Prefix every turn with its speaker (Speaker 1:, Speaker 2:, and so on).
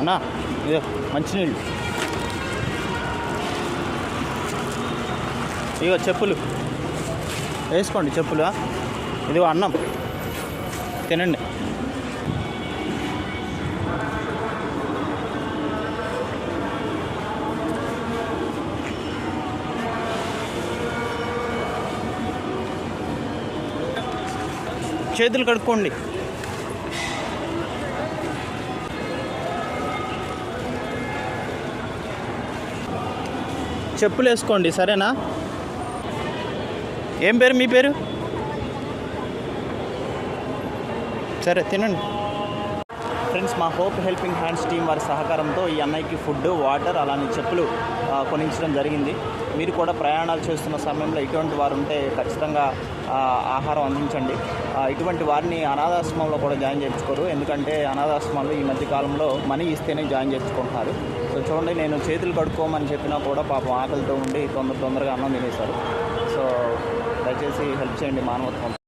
Speaker 1: అన్నా ఇదో మంచినీళ్ళు. ఇగో చెప్పులు. వేసుకోండి చెప్పులు ఇదిగో అన్నం. తినండి. చేతులు కడుక్కోండి. చెప్పులు వేసుకోండి సరేనా? ఏం పేరు మీ పేరు? సరే తినండి. ఫ్రెండ్స్ మా హోప్ హెల్పింగ్ హ్యాండ్స్ టీం వారి సహకారంతో ఈ అన్నయ్యకి ఫుడ్ వాటర్ అలానే చెప్పులు కొనించడం జరిగింది. మీరు కూడా ప్రయాణాలు చేస్తున్న సమయంలో ఇటువంటి వారు ఉంటే ఖచ్చితంగా ఆహారం అందించండి. ఇటువంటి వారిని అనాథాశ్రమంలో కూడా జాయిన్ చేయించుకోరు. ఎందుకంటే అనాథాశ్రమాలు ఈ మధ్య కాలంలో మనీ ఇస్తేనే జాయిన్ చేసుకుంటున్నారు సో చూడండి నేను చేతులు కడుక్కోమని చెప్పినా కూడా పాపం ఆకలితో ఉండి తొందర తొందరగా అన్నం తినేశారు. సో దయచేసి హెల్ప్ చేయండి మానవత్వం.